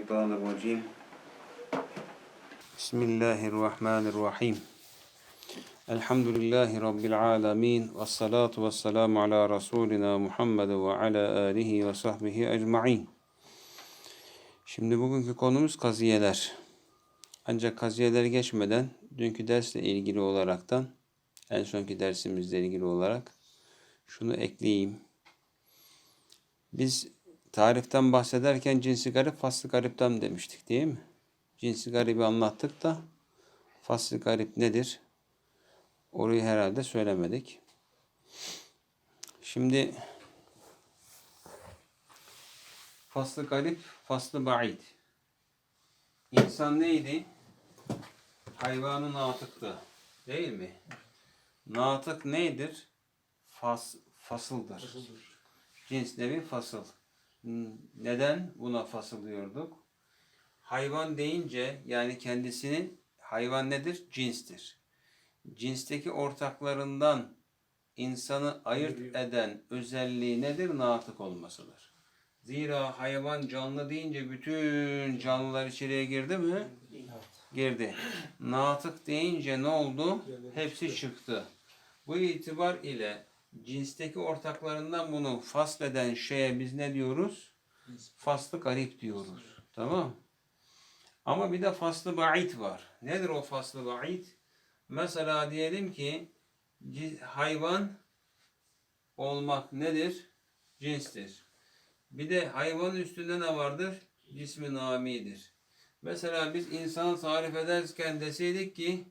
الشيطان الرجيم بسم الله الرحمن الرحيم الحمد لله رب العالمين والصلاة والسلام على رسولنا Muhammed ve ala alihi ve sahbihi ecma'in. Şimdi bugünkü konumuz kaziyeler. Ancak kaziyeleri geçmeden dünkü dersle ilgili olaraktan en sonki dersimizle ilgili olarak şunu ekleyeyim. Biz tariften bahsederken cinsi garip, faslı garipten demiştik değil mi? Cinsi garibi anlattık da faslı garip nedir? Orayı herhalde söylemedik. Şimdi faslı garip, faslı ba'id. İnsan neydi? Hayvanın natıktı. Değil mi? Natık nedir? Fas, fasıldır. Cins nevi fasıl. Neden buna fasıl diyorduk? Hayvan deyince yani kendisinin hayvan nedir? Cinstir. Cinsteki ortaklarından insanı ayırt eden özelliği nedir? Natık olmasıdır. Zira hayvan canlı deyince bütün canlılar içeriye girdi mi? Girdi. Natık deyince ne oldu? Hepsi çıktı. Bu itibar ile cinsteki ortaklarından bunu fasleden şeye biz ne diyoruz? Faslı garip diyoruz. Tamam. Ama bir de faslı ba'id var. Nedir o faslı ba'id? Mesela diyelim ki hayvan olmak nedir? Cinstir. Bir de hayvanın üstünde ne vardır? Cismi namidir. Mesela biz insanı tarif ederken deseydik ki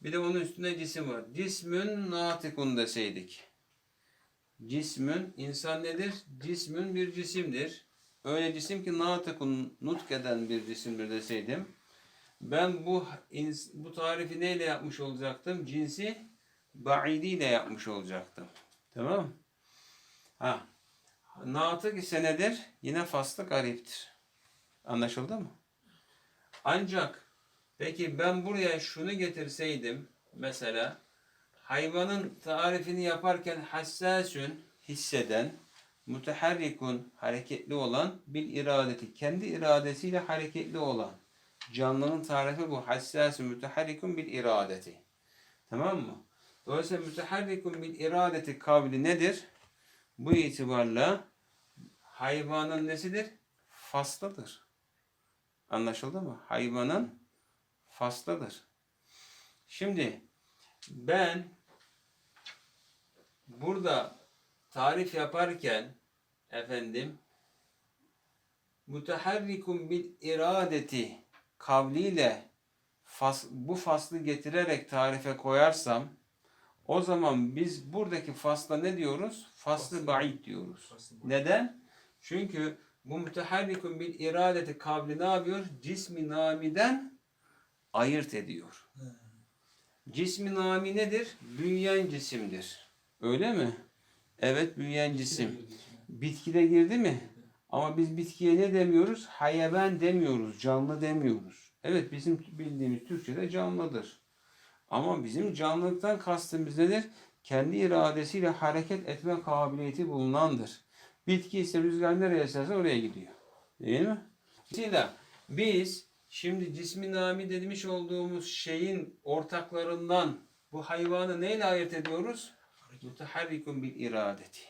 bir de onun üstünde cisim var. Cismün natikun deseydik. Cismün insan nedir? Cismün bir cisimdir. Öyle cisim ki natıkun nutk eden bir cisimdir deseydim. Ben bu bu tarifi neyle yapmış olacaktım? Cinsi baidiyle yapmış olacaktım. Tamam Ha. Natık ise nedir? Yine faslı gariptir. Anlaşıldı mı? Ancak peki ben buraya şunu getirseydim mesela hayvanın tarifini yaparken hassasün hisseden, müteharrikun hareketli olan, bil iradeti kendi iradesiyle hareketli olan. Canlının tarifi bu. Hassasün müteharrikun bil iradeti. Tamam mı? Dolayısıyla müteharrikun bil iradeti kavli nedir? Bu itibarla hayvanın nesidir? Faslıdır. Anlaşıldı mı? Hayvanın faslıdır. Şimdi ben burada tarif yaparken efendim muteharrikun bil iradeti kavliyle fas, bu faslı getirerek tarife koyarsam o zaman biz buradaki fasla ne diyoruz? Faslı ba'id diyoruz. Faslı Neden? Çünkü bu müteharrikun bil iradeti kavli ne yapıyor? Cismi namiden ayırt ediyor. Cismi nami nedir? Bünyen cisimdir. Öyle mi? Evet bünyen cisim. Bitkide girdi mi? Ama biz bitkiye ne demiyoruz? Hayvan demiyoruz, canlı demiyoruz. Evet bizim bildiğimiz Türkçe'de canlıdır. Ama bizim canlılıktan kastımız nedir? Kendi iradesiyle hareket etme kabiliyeti bulunandır. Bitki ise rüzgar nereye eserse oraya gidiyor. Değil mi? Dolayısıyla biz şimdi cismi nami demiş olduğumuz şeyin ortaklarından bu hayvanı neyle ayırt ediyoruz? Muteharrikun bil iradeti.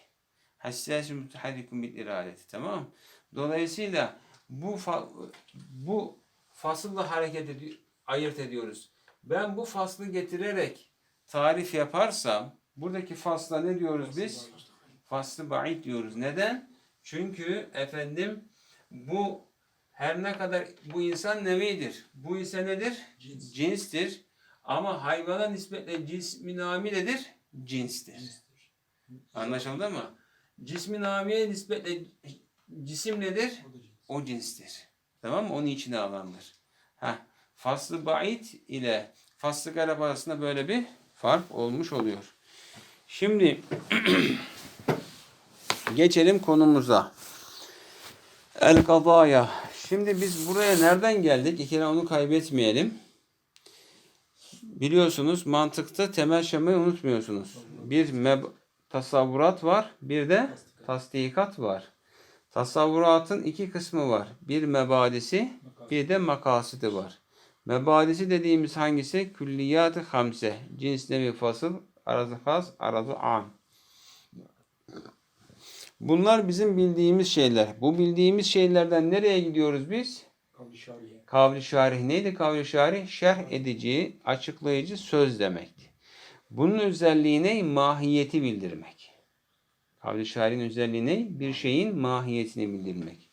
Hassas muteharrikun bil iradeti. Tamam Dolayısıyla bu fa bu fasılla hareket ediyor, ayırt ediyoruz. Ben bu faslı getirerek tarif yaparsam buradaki fasla ne diyoruz biz? Faslı ba'id diyoruz. Neden? Çünkü efendim bu her ne kadar bu insan nevidir. Bu ise nedir? Cins. Cinstir. Ama hayvana nispetle cismi nami nedir? Cinstir. Anlaşıldı mı? Cismi namiye nispetle cisim nedir? O cinstir. Tamam mı? Onun içine alandır. Heh. Faslı ba'id ile faslı garip arasında böyle bir fark olmuş oluyor. Şimdi geçelim konumuza. El kadaya. Şimdi biz buraya nereden geldik? İkine onu kaybetmeyelim. Biliyorsunuz mantıkta temel şemayı unutmuyorsunuz. Bir meb tasavvurat var, bir de tasdikat var. Tasavvuratın iki kısmı var. Bir mebadisi, bir de makasidi var. Mebadisi dediğimiz hangisi? Külliyat-ı hamse. Cins, nevi, fasıl, arazı has, arazı am. Bunlar bizim bildiğimiz şeyler. Bu bildiğimiz şeylerden nereye gidiyoruz biz? Kavli. Kavli şarih neydi? Kavli şarih şerh edici, açıklayıcı söz demekti. Bunun özelliği ne? Mahiyeti bildirmek. Kavli şarihin özelliği ne? Bir şeyin mahiyetini bildirmek.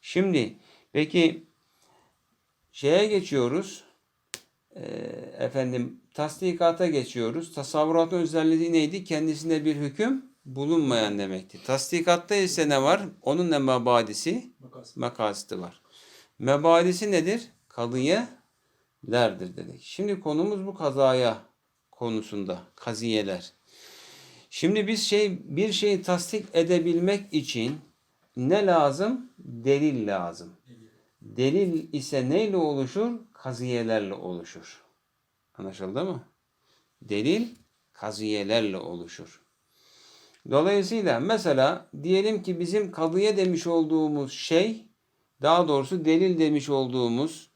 Şimdi peki şeye geçiyoruz. Ee, efendim tasdikata geçiyoruz. Tasavvuratın özelliği neydi? Kendisinde bir hüküm bulunmayan demekti. Tasdikatta ise ne var? Onun ne mabadisi? Makas. makasiti var. Mebadisi nedir? Kaziyelerdir dedik. Şimdi konumuz bu kazaya konusunda. Kaziyeler. Şimdi biz şey bir şeyi tasdik edebilmek için ne lazım? Delil lazım. Delil ise neyle oluşur? Kaziyelerle oluşur. Anlaşıldı mı? Delil kaziyelerle oluşur. Dolayısıyla mesela diyelim ki bizim kadıya demiş olduğumuz şey daha doğrusu delil demiş olduğumuz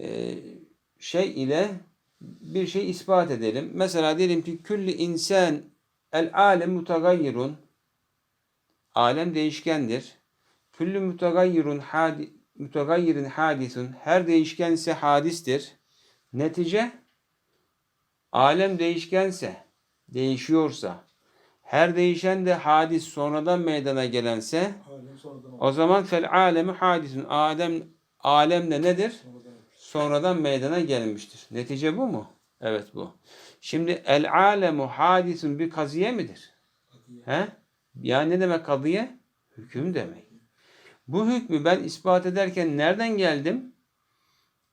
e, şey ile bir şey ispat edelim. Mesela diyelim ki külli insan el alem mutagayyirun alem değişkendir. Küllü mutagayyirun hadi mutagayyirin hadisun her değişken ise hadistir. Netice alem değişkense, değişiyorsa, her değişen de hadis sonradan meydana gelense o zaman fel alemi hadisun. Alem, alem de nedir? Sonradan meydana gelmiştir. Netice bu mu? Evet bu. Şimdi el alemu hadisun bir kaziye midir? He? Yani ne demek kaziye? Hüküm demek. Bu hükmü ben ispat ederken nereden geldim?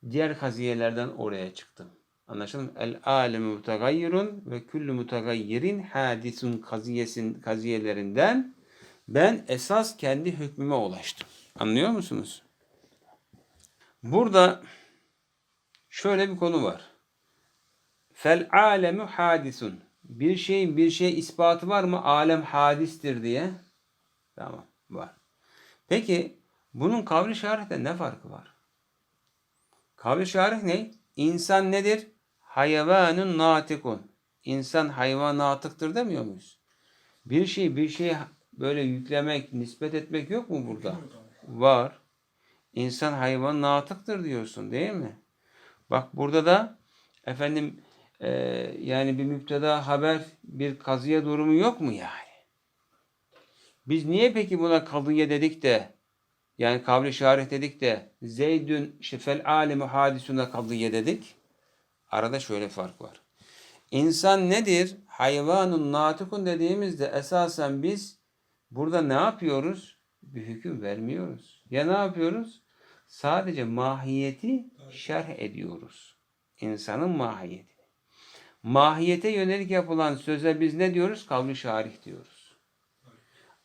Diğer kaziyelerden oraya çıktım. Anlaşıldı mı? El alemu mutagayyirun ve küllü mutagayyirin hadisun kaziyesin kaziyelerinden ben esas kendi hükmüme ulaştım. Anlıyor musunuz? Burada şöyle bir konu var. Fel alemu hadisun. Bir şeyin bir şey ispatı var mı? Alem hadistir diye. Tamam var. Peki bunun kavli şarihte ne farkı var? Kavli şarih ne? İnsan nedir? Hayvanun natikun. İnsan hayvan natıktır demiyor muyuz? Bir şey bir şeye böyle yüklemek, nispet etmek yok mu burada? Var. İnsan hayvan natıktır diyorsun değil mi? Bak burada da efendim e, yani bir müpteda haber bir kazıya durumu yok mu yani? Biz niye peki buna kadıya dedik de yani kavli şarih dedik de Zeydün şefel alemi hadisuna kadıya dedik? Arada şöyle fark var. İnsan nedir? Hayvanun natikun dediğimizde esasen biz burada ne yapıyoruz? Bir hüküm vermiyoruz. Ya ne yapıyoruz? Sadece mahiyeti şerh ediyoruz. İnsanın mahiyeti. Mahiyete yönelik yapılan söze biz ne diyoruz? Kavli şarih diyoruz.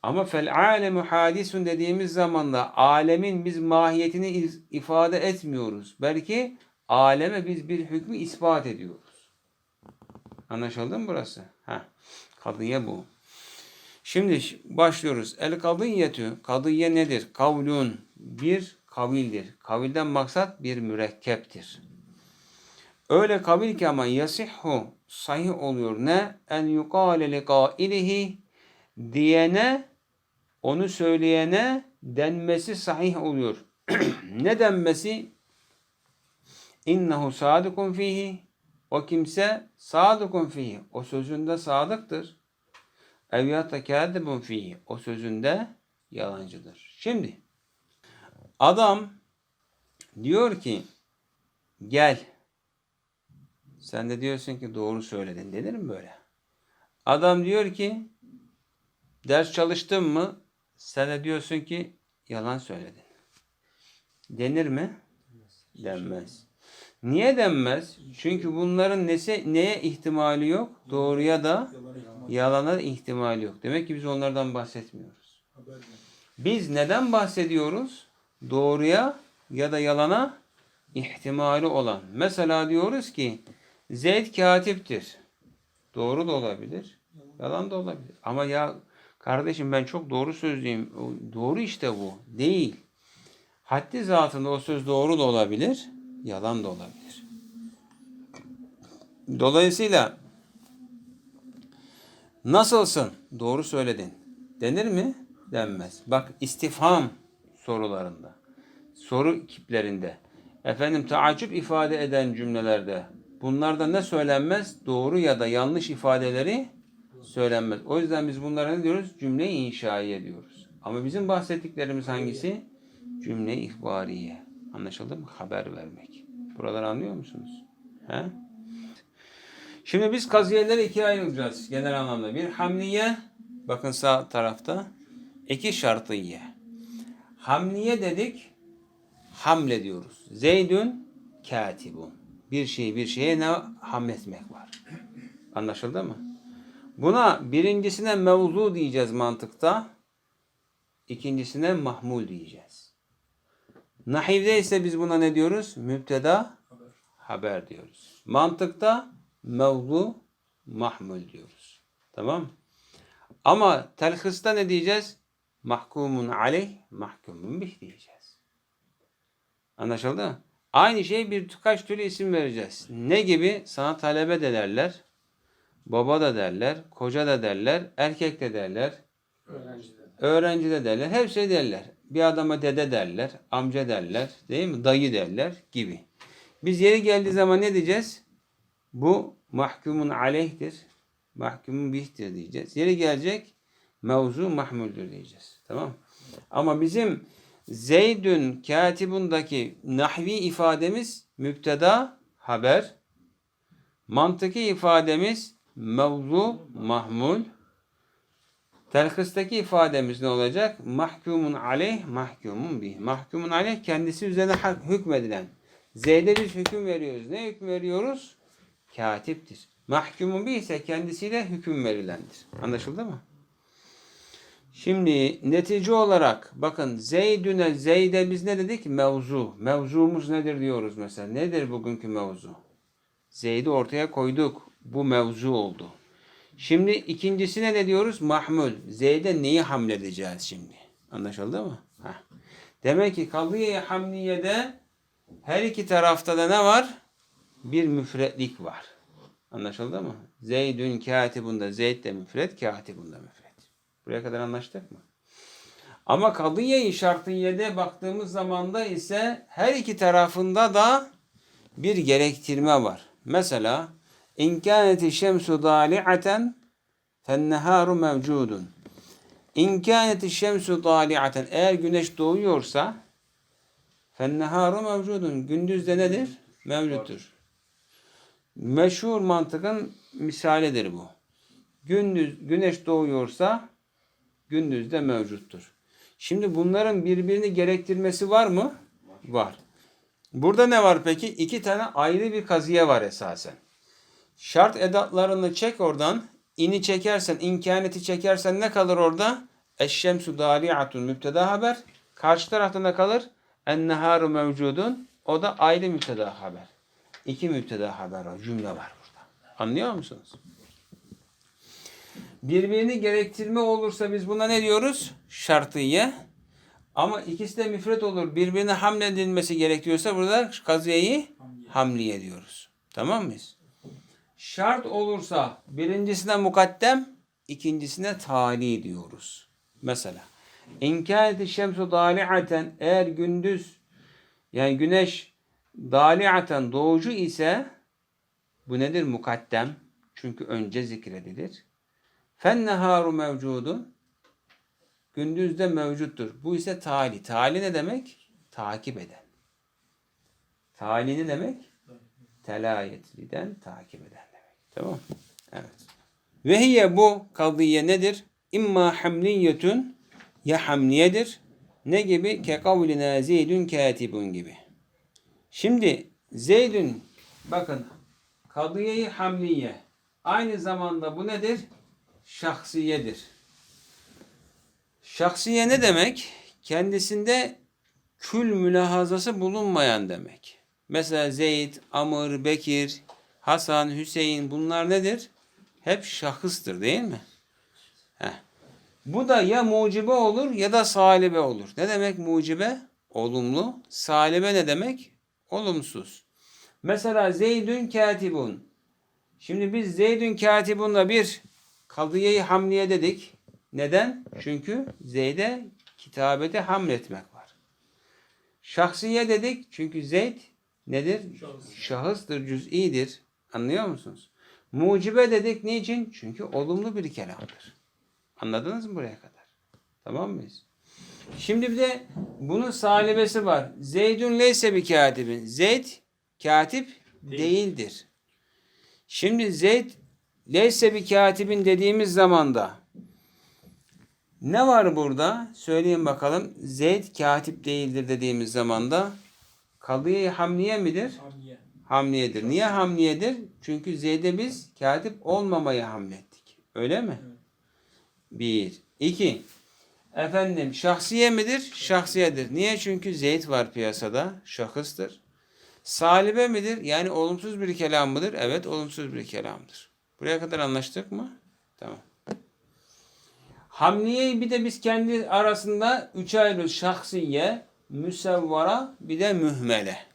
Ama fel alemu hadisun dediğimiz zaman da alemin biz mahiyetini ifade etmiyoruz. Belki aleme biz bir hükmü ispat ediyoruz. Anlaşıldı mı burası? Ha. Kadıya bu. Şimdi başlıyoruz. El kadiyetü. Kadiye nedir? Kavlun. Bir kavildir. Kavilden maksat bir mürekkeptir. Öyle kabil ki ama yasihhu sahih oluyor. Ne? En yukale li kailihi diyene onu söyleyene denmesi sahih oluyor. ne denmesi? İnnehu sadıkun fihi. O kimse sadıkun fihi. O sözünde sadıktır. Ev yatakâdibun fihi. O sözünde yalancıdır. Şimdi adam diyor ki gel. Sen de diyorsun ki doğru söyledin. Denir mi böyle? Adam diyor ki ders çalıştın mı? Sen de diyorsun ki yalan söyledin. Denir mi? Denmez. Niye denmez? Çünkü bunların nesi, neye ihtimali yok? Doğruya da yalana ihtimali yok. Demek ki biz onlardan bahsetmiyoruz. Biz neden bahsediyoruz? Doğruya ya da yalana ihtimali olan. Mesela diyoruz ki Zeyd katiptir. Doğru da olabilir. Yalan da olabilir. Ama ya Kardeşim ben çok doğru sözlüyüm. Doğru işte bu. Değil. Haddi zatında o söz doğru da olabilir, yalan da olabilir. Dolayısıyla nasılsın? Doğru söyledin. Denir mi? Denmez. Bak istifham sorularında, soru kiplerinde, efendim taaccüp ifade eden cümlelerde bunlarda ne söylenmez? Doğru ya da yanlış ifadeleri söylenmez. O yüzden biz bunlara ne diyoruz? Cümle inşaiye diyoruz. Ama bizim bahsettiklerimiz hangisi? Cümle ihbariye. Anlaşıldı mı? Haber vermek. Buraları anlıyor musunuz? He? Şimdi biz kaziyeleri ikiye ayıracağız genel anlamda. Bir hamliye, bakın sağ tarafta. iki şartiye. Hamliye dedik, hamle diyoruz. Zeydün katibun. Bir şeyi bir şeye ne hamletmek var. Anlaşıldı mı? Buna birincisine mevzu diyeceğiz mantıkta. ikincisine mahmul diyeceğiz. Nahivde ise biz buna ne diyoruz? Müpteda Haber. haber diyoruz. Mantıkta mevzu mahmul diyoruz. Tamam Ama telhista ne diyeceğiz? Mahkumun aleyh, mahkumun bih diyeceğiz. Anlaşıldı mı? Aynı şey birkaç türlü isim vereceğiz. Ne gibi? Sana talebe de derler. Baba da derler. Koca da derler. Erkek de derler. Öğrenciden. Öğrenci de derler. Hepsi derler. Bir adama dede derler. Amca derler. Değil mi? Dayı derler gibi. Biz yeri geldiği zaman ne diyeceğiz? Bu mahkumun aleyhtir. Mahkumun bihtir diyeceğiz. Yeri gelecek mevzu mahmuldür diyeceğiz. Tamam Ama bizim Zeydün katibundaki nahvi ifademiz müpteda haber. Mantıki ifademiz mevzu mahmul. Telhisteki ifademiz ne olacak? Mahkumun aleyh, mahkumun bih. Mahkumun aleyh kendisi üzerine hükmedilen. Zeyd'e biz hüküm veriyoruz. Ne hüküm veriyoruz? Katiptir. Mahkumun bih ise kendisiyle hüküm verilendir. Anlaşıldı mı? Şimdi netice olarak bakın Zeydüne Zeyd'e biz ne dedik? Mevzu. Mevzumuz nedir diyoruz mesela. Nedir bugünkü mevzu? Zeyd'i ortaya koyduk. Bu mevzu oldu. Şimdi ikincisine ne diyoruz? Mahmul. Zeyd'e neyi hamledeceğiz şimdi? Anlaşıldı mı? Heh. Demek ki kavliye hamliyede her iki tarafta da ne var? Bir müfretlik var. Anlaşıldı mı? Zeydün katibunda Zeyd de müfret, katibunda müfret. Buraya kadar anlaştık mı? Ama kadiye-i şartiyede baktığımız zamanda ise her iki tarafında da bir gerektirme var. Mesela İn kâneti şemsu dâli'aten fennehâru mevcudun. İn kâneti şemsu dâli'aten eğer güneş doğuyorsa fennehâru mevcudun. Gündüz de nedir? Mevcuttur. Meşhur mantığın misalidir bu. Gündüz güneş doğuyorsa gündüz de mevcuttur. Şimdi bunların birbirini gerektirmesi var mı? Var. Burada ne var peki? İki tane ayrı bir kaziye var esasen. Şart edatlarını çek oradan. İni çekersen, imkaneti çekersen ne kalır orada? Eşşemsu dali'atun müpteda haber. Karşı tarafta ne kalır? Enneharu mevcudun. O da ayrı müpteda haber. İki müpteda haber var. Cümle var burada. Anlıyor musunuz? Birbirini gerektirme olursa biz buna ne diyoruz? Şartiye. Ama ikisi de müfret olur. Birbirine hamledilmesi gerekiyorsa burada kaziyeyi hamliye diyoruz. Tamam mıyız? Şart olursa birincisine mukaddem, ikincisine tali diyoruz. Mesela İnkâeti şemsu dâli'aten eğer gündüz yani güneş dâli'aten doğucu ise bu nedir? Mukaddem. Çünkü önce zikredilir. Fenneharu mevcudun gündüz de mevcuttur. Bu ise tali. Tali ne demek? Takip eden. Tali ne demek? Telayetliden takip eden. Tamam Evet. Ve hiye bu kadiye nedir? İmma hamliyetun ya hamliyedir. Ne gibi? Ke kavline zeydün katibun gibi. Şimdi zeydün bakın kadiyeyi hamliye. Aynı zamanda bu nedir? Şahsiyedir. Şahsiye ne demek? Kendisinde kül mülahazası bulunmayan demek. Mesela Zeyd, Amr, Bekir, Hasan, Hüseyin bunlar nedir? Hep şahıstır değil mi? Heh. Bu da ya mucibe olur ya da salibe olur. Ne demek mucibe? Olumlu. Salibe ne demek? Olumsuz. Mesela Zeydün katibun. Şimdi biz Zeydün katibunla bir kadiyeyi hamliye dedik. Neden? Çünkü Zeyd'e kitabete hamletmek var. Şahsiye dedik çünkü Zeyd nedir? Şahıs. Şahıstır, cüz'idir. Anlıyor musunuz? Mucibe dedik niçin? Çünkü olumlu bir kelamdır. Anladınız mı buraya kadar? Tamam mıyız? Şimdi bir de bunun salibesi var. Zeydün leyse bir katibin. Zeyd katip Değil. değildir. Şimdi Zeyd leyse bir katibin dediğimiz zamanda ne var burada? Söyleyin bakalım. Zeyd katip değildir dediğimiz zamanda kadiye hamliye midir? Hamliye. Hamliyedir. Niye hamliyedir? Çünkü Zeyd'e biz katip olmamayı hamlettik. Öyle mi? Bir. İki. Efendim şahsiye midir? Şahsiyedir. Niye? Çünkü Zeyd var piyasada. Şahıstır. Salibe midir? Yani olumsuz bir kelam mıdır? Evet olumsuz bir kelamdır. Buraya kadar anlaştık mı? Tamam. Hamliyeyi bir de biz kendi arasında üç ayırıyoruz. Şahsiye, müsevvara, bir de mühmele.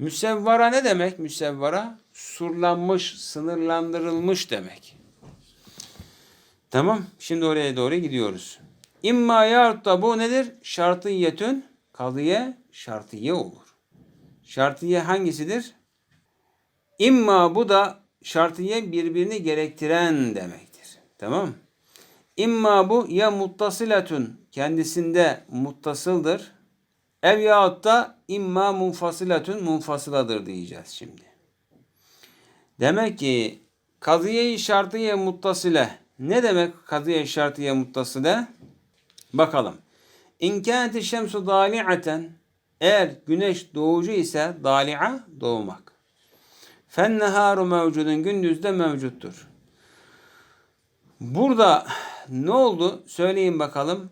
Müsevvara ne demek? Müsevvara surlanmış, sınırlandırılmış demek. Tamam. Şimdi oraya doğru gidiyoruz. İmma yahut da bu nedir? Şartiyetün kadıye şartiye olur. Şartiye hangisidir? İmma bu da şartiye birbirini gerektiren demektir. Tamam. İmma bu ya muttasilatun kendisinde muttasıldır. Ev yahut da imma munfasilatun munfasıladır diyeceğiz şimdi. Demek ki kaziye-i şartiye muttasile ne demek kaziye-i şartiye muttasile? Bakalım. İnkâneti şemsu dâli'aten eğer güneş doğucu ise dâli'a doğmak. Fen neharu mevcudun gündüzde mevcuttur. Burada ne oldu? Söyleyin bakalım.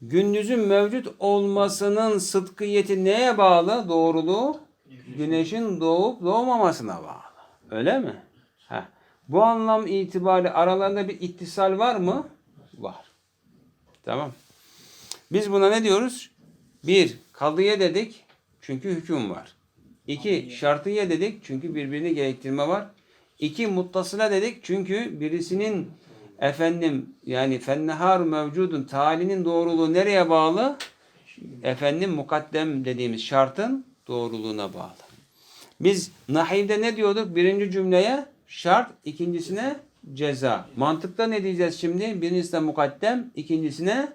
Gündüzün mevcut olmasının sıdkiyeti neye bağlı? Doğruluğu güneşin doğup doğmamasına bağlı. Öyle mi? Heh. Bu anlam itibariyle aralarında bir ittisal var mı? Var. Tamam. Biz buna ne diyoruz? Bir, kalıye dedik. Çünkü hüküm var. İki, şartiye dedik. Çünkü birbirini gerektirme var. İki, muttasıla dedik. Çünkü birisinin efendim yani fennehar mevcudun talinin doğruluğu nereye bağlı? Efendim mukaddem dediğimiz şartın doğruluğuna bağlı. Biz nahivde ne diyorduk? Birinci cümleye şart, ikincisine ceza. Mantıkta ne diyeceğiz şimdi? Birincisine mukaddem, ikincisine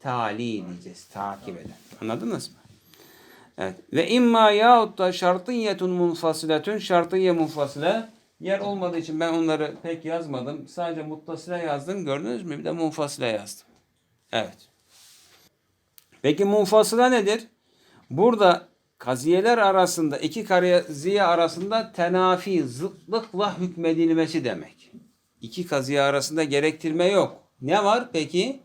tali diyeceğiz. Takip eden. Anladınız mı? Evet. Ve imma yahut da şartiyetun munfasiletun şartiye munfasile yer olmadığı için ben onları pek yazmadım. Sadece muttasile yazdım. Gördünüz mü? Bir de munfasile yazdım. Evet. Peki munfasıla nedir? Burada kaziyeler arasında iki kaziye arasında tenafi zıtlıkla hükmedilmesi demek. İki kaziye arasında gerektirme yok. Ne var peki?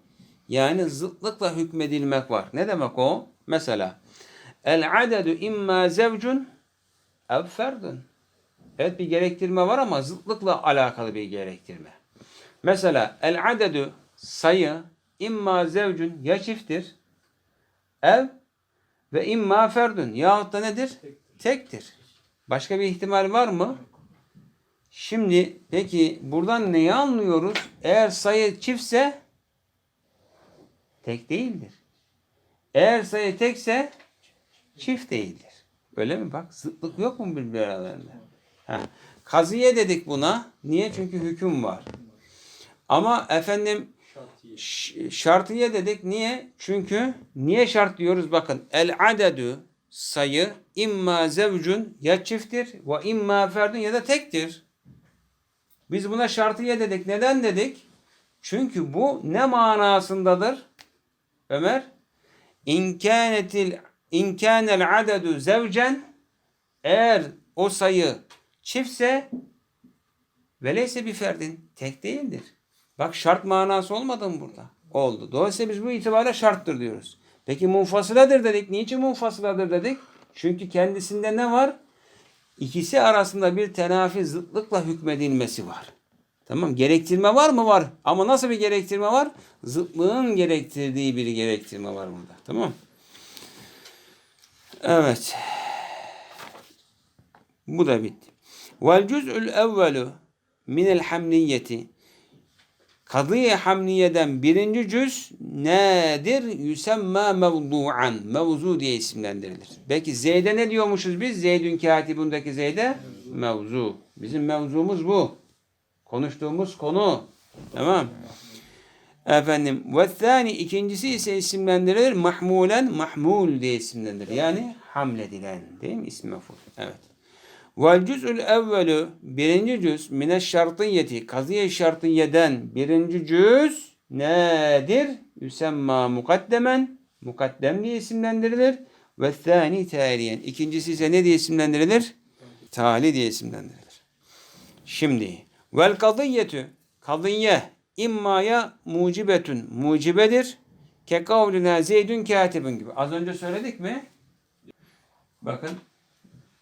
Yani zıtlıkla hükmedilmek var. Ne demek o? Mesela el adedu imma zevcun ev ferdun. Evet bir gerektirme var ama zıtlıkla alakalı bir gerektirme. Mesela el adedu sayı imma zevcun ya çifttir ev ve imma ferdun yahut da nedir? Tektir. Başka bir ihtimal var mı? Şimdi peki buradan neyi anlıyoruz? Eğer sayı çiftse tek değildir. Eğer sayı tekse çift değildir. Öyle mi? Bak zıtlık yok mu birbirleri Ha. Kaziye dedik buna. Niye? Çünkü hüküm var. Ama efendim Şartiye. Dedik. Niye? Çünkü niye şart diyoruz? Bakın el adedü sayı imma zevcun ya çifttir ve imma ferdun ya da tektir. Biz buna şartiye dedik. Neden dedik? Çünkü bu ne manasındadır? Ömer İmkanetil imkanel adedu zevcen eğer o sayı çiftse veleyse bir ferdin tek değildir. Bak şart manası olmadı mı burada? Oldu. Dolayısıyla biz bu itibariyle şarttır diyoruz. Peki munfasıladır dedik. Niçin munfasıladır dedik? Çünkü kendisinde ne var? İkisi arasında bir tenafi zıtlıkla hükmedilmesi var. Tamam. Gerektirme var mı? Var. Ama nasıl bir gerektirme var? Zıtlığın gerektirdiği bir gerektirme var burada. Tamam. Evet. Bu da bitti. Vel cüz'ül evvelu minel hamniyeti. Kadıye hamniyeden birinci cüz nedir? Yüsemma mevdu'an. Mevzu diye isimlendirilir. Peki Zeyd'e ne diyormuşuz biz? Zeydün katibundaki Zeyd'e mevzu. Bizim mevzumuz bu. Konuştuğumuz konu. Tamam. Efendim ve thani ikincisi ise isimlendirilir mahmulen mahmul diye isimlendirilir. Yani hamledilen değil mi? İsmi meful. Evet. Vel cüz'ül evvelü birinci cüz mine şartiyeti kaziye şartiyeden birinci cüz nedir? Yüsemma mukaddemen mukaddem diye isimlendirilir. Ve thani taliyen. İkincisi ise ne diye isimlendirilir? Tali diye isimlendirilir. Şimdi vel kadiyetü kadiye immaya mucibetün mucibedir. Ke kavlina zeydün katibun gibi. Az önce söyledik mi? Bakın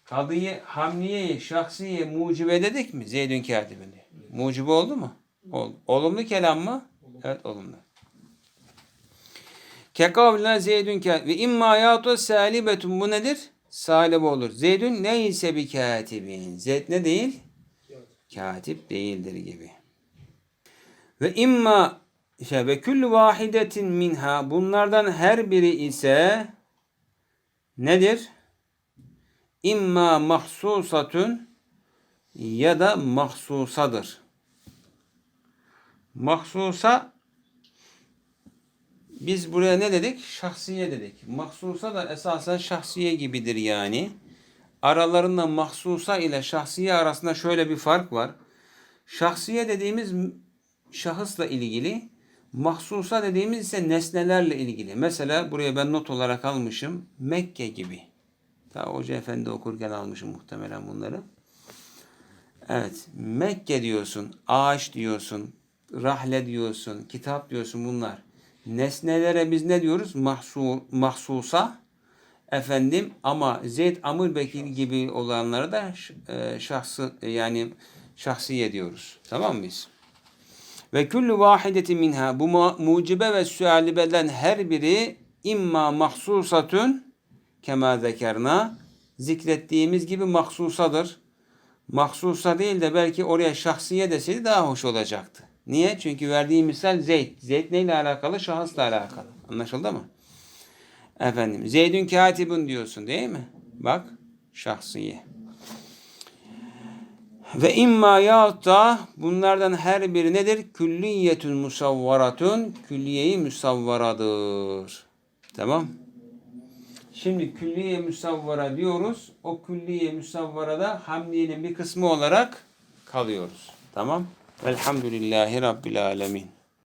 Kadıyı hamliye şahsiye mucibe dedik mi? Zeydün katibin diye. Mucibe oldu mu? Oldu. Olumlu kelam mı? Evet olumlu. Kekavlina zeydün katibin. Ve imma yatu salibetun bu nedir? Salib olur. Zeydün neyse bir katibin. Zeyd ne değil? Katip değildir gibi. Ve imma işte ve küllü vahidetin minha bunlardan her biri ise nedir? İmma mahsusatun ya da mahsusadır. Mahsusa biz buraya ne dedik? Şahsiye dedik. Mahsusa da esasen şahsiye gibidir yani. Aralarında mahsusa ile şahsiye arasında şöyle bir fark var. Şahsiye dediğimiz şahısla ilgili, mahsusa dediğimiz ise nesnelerle ilgili. Mesela buraya ben not olarak almışım. Mekke gibi. Ta Hoca Efendi okurken almışım muhtemelen bunları. Evet. Mekke diyorsun, ağaç diyorsun, rahle diyorsun, kitap diyorsun bunlar. Nesnelere biz ne diyoruz? Mahsu, mahsusa. Efendim ama Zeyd Amr Bekir gibi olanlara da e, şahsı yani şahsiye diyoruz. Tamam mıyız? Ve küllü vahideti minha bu mu- mucibe ve sualibeden her biri imma mahsusatun kema zekerna zikrettiğimiz gibi mahsusadır. Mahsusa değil de belki oraya şahsiye deseydi daha hoş olacaktı. Niye? Çünkü verdiği misal Zeyd. Zeyd neyle alakalı? Şahısla alakalı. Anlaşıldı mı? Efendim Zeydün katibun diyorsun değil mi? Bak şahsiye. Ve imma yahut da bunlardan her biri nedir? Külliyetün musavvaratun. Külliyeyi musavvaradır. Tamam. Şimdi külliye musavvara diyoruz. O külliye musavvarada hamliyenin bir kısmı olarak kalıyoruz. Tamam. Velhamdülillahi Rabbil Alemin.